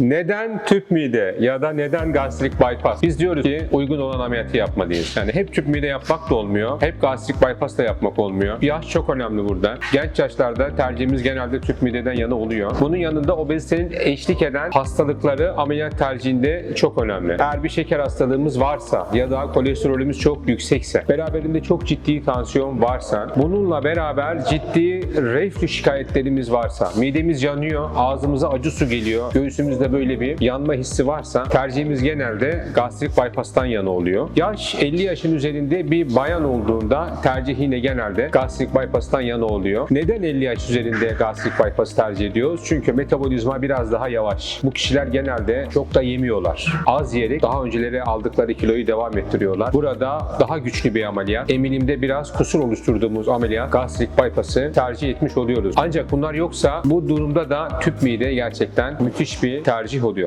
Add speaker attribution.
Speaker 1: Neden tüp mide ya da neden gastrik bypass? Biz diyoruz ki uygun olan ameliyatı yapmalıyız. Yani hep tüp mide yapmak da olmuyor. Hep gastrik bypass da yapmak olmuyor. Yaş çok önemli burada. Genç yaşlarda tercihimiz genelde tüp mideden yana oluyor. Bunun yanında obezitenin eşlik eden hastalıkları ameliyat tercihinde çok önemli. Eğer bir şeker hastalığımız varsa ya da kolesterolümüz çok yüksekse, beraberinde çok ciddi tansiyon varsa, bununla beraber ciddi reflü şikayetlerimiz varsa, midemiz yanıyor, ağzımıza acı su geliyor, göğsümüzde böyle bir yanma hissi varsa tercihimiz genelde gastrik bypass'tan yana oluyor. Yaş 50 yaşın üzerinde bir bayan olduğunda tercih yine genelde gastrik bypass'tan yana oluyor. Neden 50 yaş üzerinde gastrik bypass tercih ediyoruz? Çünkü metabolizma biraz daha yavaş. Bu kişiler genelde çok da yemiyorlar. Az yiyerek daha önceleri aldıkları kiloyu devam ettiriyorlar. Burada daha güçlü bir ameliyat. Emilimde biraz kusur oluşturduğumuz ameliyat gastrik bypass'ı tercih etmiş oluyoruz. Ancak bunlar yoksa bu durumda da tüp mide gerçekten müthiş bir tercih oluyor.